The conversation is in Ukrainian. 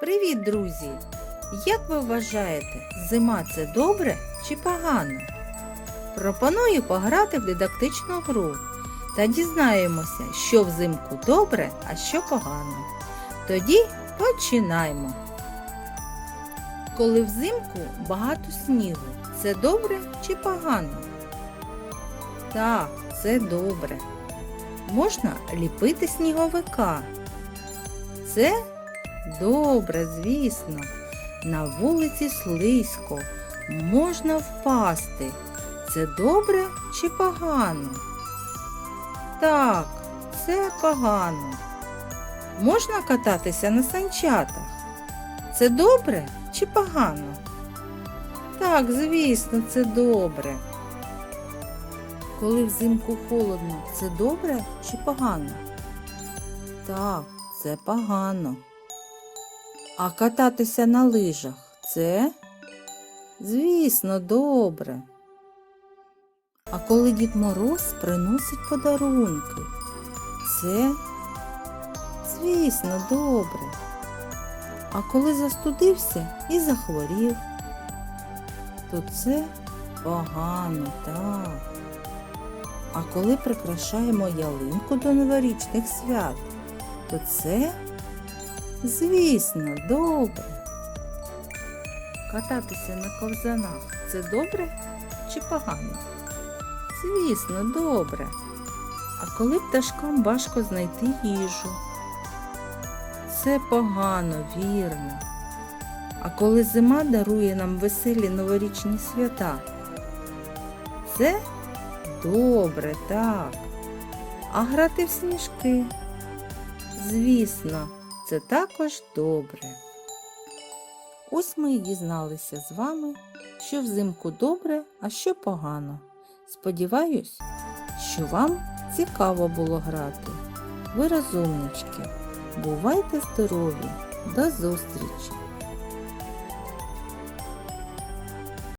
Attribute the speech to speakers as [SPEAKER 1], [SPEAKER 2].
[SPEAKER 1] Привіт, друзі! Як ви вважаєте, зима це добре чи погано? Пропоную пограти в дидактичну гру та дізнаємося, що взимку добре, а що погано. Тоді починаємо. Коли взимку багато снігу, це добре чи погано? Так, це добре. Можна ліпити сніговика. Це добре, звісно. На вулиці слизько, можна впасти. Це добре чи погано? Так, це погано. Можна кататися на санчатах? Це добре чи погано? Так, звісно, це добре. Коли взимку холодно, це добре чи погано? Так, це погано. А кататися на лижах це? Звісно, добре. А коли Дід Мороз приносить подарунки, це? Звісно, добре. А коли застудився і захворів, то це погано, так. А коли прикрашаємо ялинку до новорічних свят, то це, звісно, добре. Кататися на ковзанах це добре чи погано? Звісно, добре. А коли пташкам важко знайти їжу? Це погано, вірно. А коли зима дарує нам веселі новорічні свята? Це добре, так. А грати в сніжки? Звісно, це також добре. Ось ми і дізналися з вами, що взимку добре, а що погано. Сподіваюсь, що вам цікаво було грати. Ви розумнички. Бувайте здорові! До зустрічі!